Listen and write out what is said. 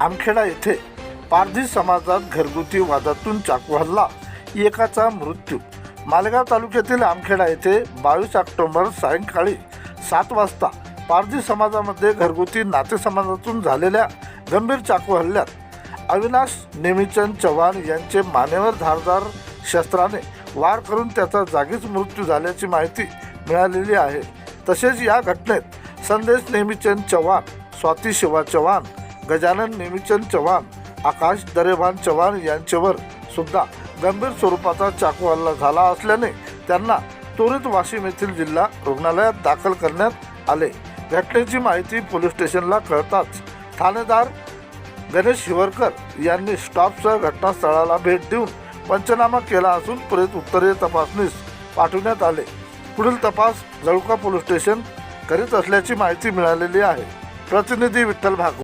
आमखेडा येथे पारधी समाजात घरगुती वादातून चाकू हल्ला एकाचा मृत्यू. मालेगाव तालुक्यातील आमखेडा येथे बावीस ऑक्टोबर सायंकाळी सात वाजता पारधी समाजामध्ये घरगुती नाते समाजातून झालेल्या गंभीर चाकू हल्ल्यात अविनाश नेमीचंद चव्हाण यांचे मानेवर धारदार शस्त्राने वार करून त्याचा जागीच मृत्यू झाल्याची माहिती मिळालेली आहे. तसेच या घटनेत संदेश नेमीचंद चव्हाण स्वाती शिवा चव्हाण गजानन नेमीचंद चव्हाण आकाश दरेभान चव्हाण यांच्यावर सुद्धा गंभीर स्वरूपाचा चाकू हल्ला झाला असल्याने त्यांना त्वरित वाशिम येथील जिल्हा रुग्णालयात दाखल करण्यात आले. घटनेची माहिती पोलीस स्टेशनला कळताच ठाणेदार गणेश हिवरकर यांनी स्टॉपसह घटनास्थळाला भेट देऊन पंचनामा केला असून त्वरित उत्तरीय तपासणीस पाठवण्यात आले. पुढील तपास जळुका पोलीस स्टेशन करीत असल्याची माहिती मिळालेली आहे. प्रतिनिधी विठ्ठल भागवत.